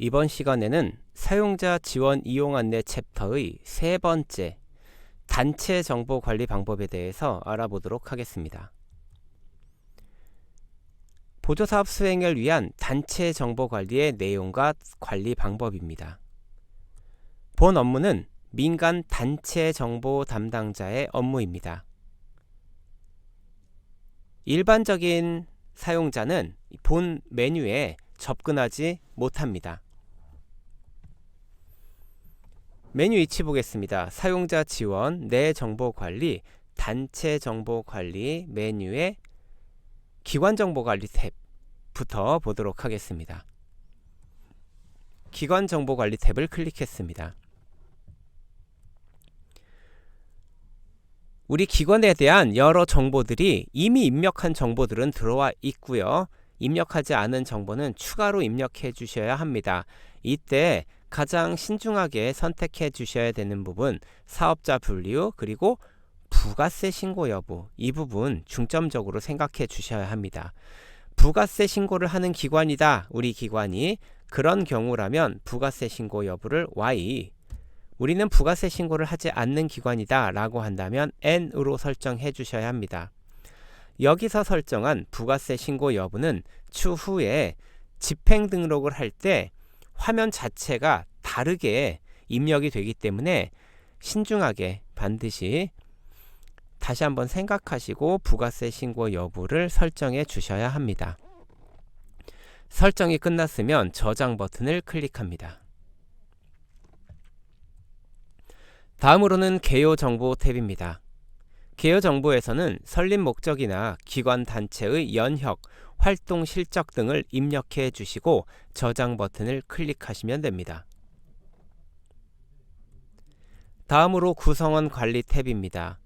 이번 시간에는 사용자 지원 이용 안내 챕터의 세 번째 단체 정보 관리 방법에 대해서 알아보도록 하겠습니다. 보조사업 수행을 위한 단체 정보 관리의 내용과 관리 방법입니다. 본 업무는 민간 단체 정보 담당자의 업무입니다. 일반적인 사용자는 본 메뉴에 접근하지 못합니다. 메뉴 위치 보겠습니다. 사용자 지원, 내 정보 관리, 단체 정보 관리 메뉴의 기관 정보 관리 탭부터 보도록 하겠습니다. 기관 정보 관리 탭을 클릭했습니다. 우리 기관에 대한 여러 정보들이 이미 입력한 정보들은 들어와 있고요. 입력하지 않은 정보는 추가로 입력해 주셔야 합니다. 이때 가장 신중하게 선택해 주셔야 되는 부분 사업자 분류 그리고 부가세 신고 여부 이 부분 중점적으로 생각해 주셔야 합니다. 부가세 신고를 하는 기관이다. 우리 기관이 그런 경우라면 부가세 신고 여부를 Y 우리는 부가세 신고를 하지 않는 기관이다 라고 한다면 N으로 설정해 주셔야 합니다. 여기서 설정한 부가세 신고 여부는 추후에 집행 등록을 할 때 화면 자체가 다르게 입력이 되기 때문에 신중하게 반드시 다시 한번 생각하시고 부가세 신고 여부를 설정해 주셔야 합니다. 설정이 끝났으면 저장 버튼을 클릭합니다. 다음으로는 개요 정보 탭입니다. 개요 정보에서는 설립 목적이나 기관 단체의 연혁 활동 실적 등을 입력해 주시고 저장 버튼을 클릭하시면 됩니다. 다음으로 구성원 관리 탭입니다.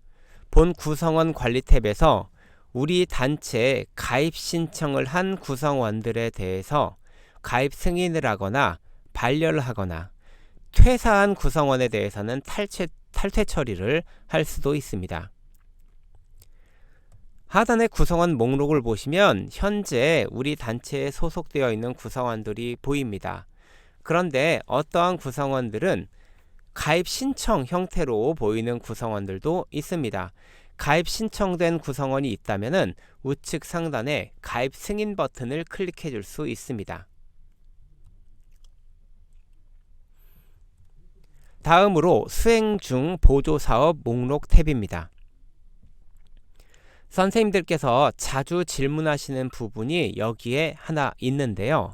본 구성원 관리 탭에서 우리 단체에 가입 신청을 한 구성원들에 대해서 가입 승인을 하거나 반려를 하거나 퇴사한 구성원에 대해서는 탈퇴, 탈퇴 처리를 할 수도 있습니다. 하단의 구성원 목록을 보시면 현재 우리 단체에 소속되어 있는 구성원들이 보입니다. 그런데 어떠한 구성원들은 가입 신청 형태로 보이는 구성원들도 있습니다. 가입 신청된 구성원이 있다면 우측 상단에 가입 승인 버튼을 클릭해 줄 수 있습니다. 다음으로 수행 중 보조 사업 목록 탭입니다. 선생님들께서 자주 질문하시는 부분이 여기에 하나 있는데요.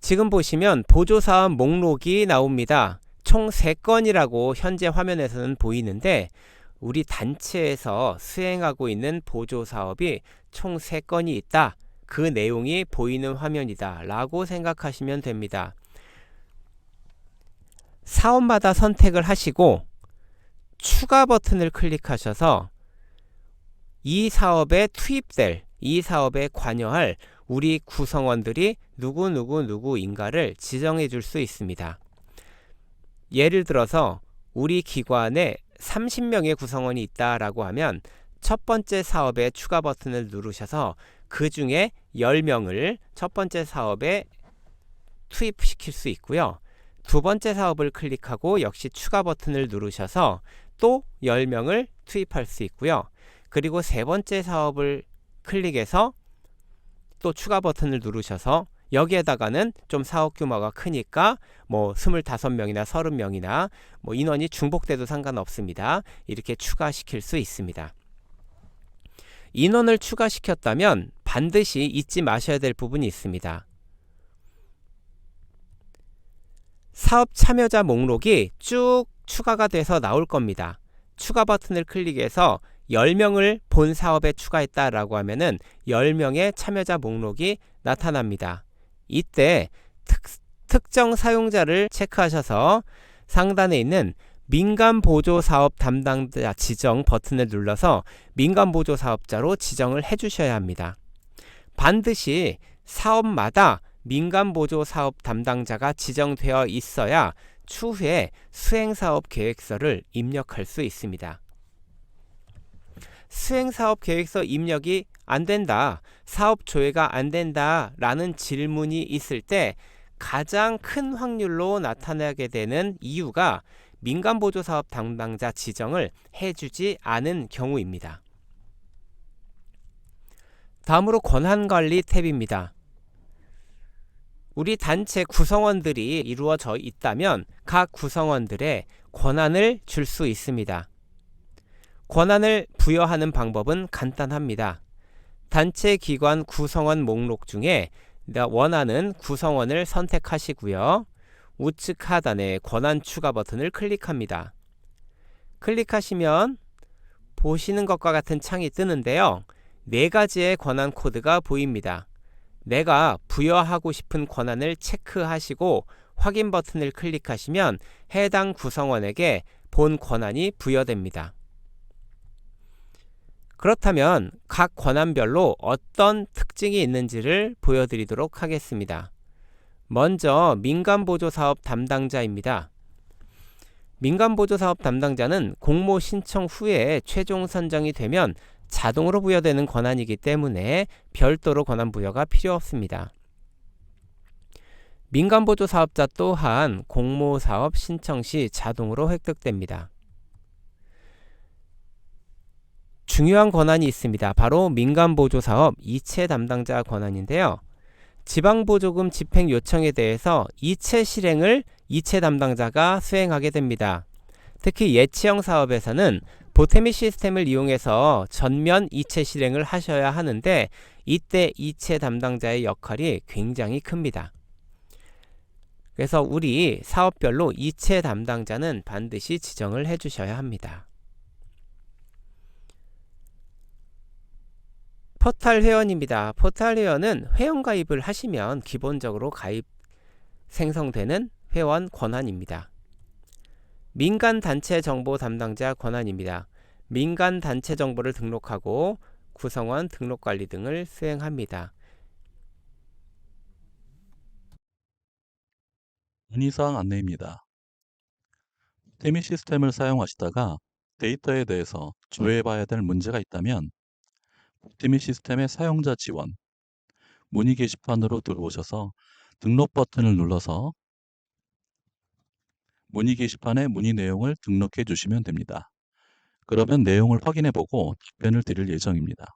지금 보시면 보조사업 목록이 나옵니다. 총 3건이라고 현재 화면에서는 보이는데 우리 단체에서 수행하고 있는 보조사업이 총 3건이 있다. 그 내용이 보이는 화면이다. 라고 생각하시면 됩니다. 사업마다 선택을 하시고 추가 버튼을 클릭하셔서 이 사업에 투입될 이 사업에 관여할 우리 구성원들이 누구누구 누구인가를 지정해 줄 수 있습니다. 예를 들어서 우리 기관에 30명의 구성원이 있다라고 하면 첫 번째 사업에 추가 버튼을 누르셔서 그 중에 10명을 첫 번째 사업에 투입시킬 수 있고요. 두 번째 사업을 클릭하고 역시 추가 버튼을 누르셔서 또 10명을 투입할 수 있고요. 그리고 세 번째 사업을 클릭해서 또 추가 버튼을 누르셔서 여기에다가는 좀 사업 규모가 크니까 뭐 25명이나 30명이나 뭐 인원이 중복돼도 상관없습니다. 이렇게 추가시킬 수 있습니다. 인원을 추가시켰다면 반드시 잊지 마셔야 될 부분이 있습니다. 사업 참여자 목록이 쭉 추가가 돼서 나올 겁니다. 추가 버튼을 클릭해서 10명을 본 사업에 추가했다라고 하면은 10명의 참여자 목록이 나타납니다. 이때 특, 특정 사용자를 체크하셔서 상단에 있는 민간 보조 사업 담당자 지정 버튼을 눌러서 민간 보조 사업자로 지정을 해 주셔야 합니다. 반드시 사업마다 민간 보조 사업 담당자가 지정되어 있어야 추후에 수행 사업 계획서를 입력할 수 있습니다. 수행사업 계획서 입력이 안 된다, 사업 조회가 안 된다 라는 질문이 있을 때 가장 큰 확률로 나타나게 되는 이유가 민간보조사업 담당자 지정을 해주지 않은 경우입니다. 다음으로 권한관리 탭입니다. 우리 단체 구성원들이 이루어져 있다면 각 구성원들의 권한을 줄 수 있습니다. 권한을 부여하는 방법은 간단합니다. 단체 기관 구성원 목록 중에 원하는 구성원을 선택하시고요. 우측 하단에 권한 추가 버튼을 클릭합니다. 클릭하시면 보시는 것과 같은 창이 뜨는데요. 네 가지의 권한 코드가 보입니다. 내가 부여하고 싶은 권한을 체크하시고 확인 버튼을 클릭하시면 해당 구성원에게 본 권한이 부여됩니다. 그렇다면 각 권한별로 어떤 특징이 있는지를 보여드리도록 하겠습니다. 먼저 민간보조사업 담당자입니다. 민간보조사업 담당자는 공모 신청 후에 최종 선정이 되면 자동으로 부여되는 권한이기 때문에 별도로 권한 부여가 필요 없습니다. 민간보조 사업자 또한 공모사업 신청 시 자동으로 획득됩니다. 중요한 권한이 있습니다. 바로 민간보조사업 이체 담당자 권한인데요. 지방보조금 집행 요청에 대해서 이체 실행을 이체 담당자가 수행하게 됩니다. 특히 예치형 사업에서는 보태미 시스템을 이용해서 전면 이체 실행을 하셔야 하는데 이때 이체 담당자의 역할이 굉장히 큽니다. 그래서 우리 사업별로 이체 담당자는 반드시 지정을 해 주셔야 합니다. 포탈 회원입니다. 포탈 회원은 회원 가입을 하시면 기본적으로 가입 생성되는 회원 권한입니다. 민간 단체 정보 담당자 권한입니다. 민간 단체 정보를 등록하고 구성원 등록 관리 등을 수행합니다. 문의사항 안내입니다. 태미 시스템을 사용하시다가 데이터에 대해서 조회해봐야 될 문제가 있다면 태미 시스템의 사용자 지원 문의 게시판으로 들어오셔서 등록 버튼을 눌러서 문의 게시판에 문의 내용을 등록해 주시면 됩니다. 그러면 내용을 확인해 보고 답변을 드릴 예정입니다.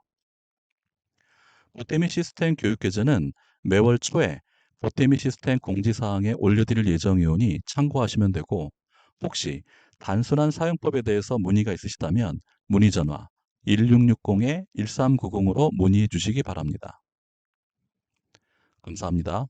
보태미 시스템 교육계좌는 매월 초에 보태미 시스템 공지사항에 올려드릴 예정이오니 참고하시면 되고 혹시 단순한 사용법에 대해서 문의가 있으시다면 문의 전화 1660-1390으로 문의해 주시기 바랍니다. 감사합니다.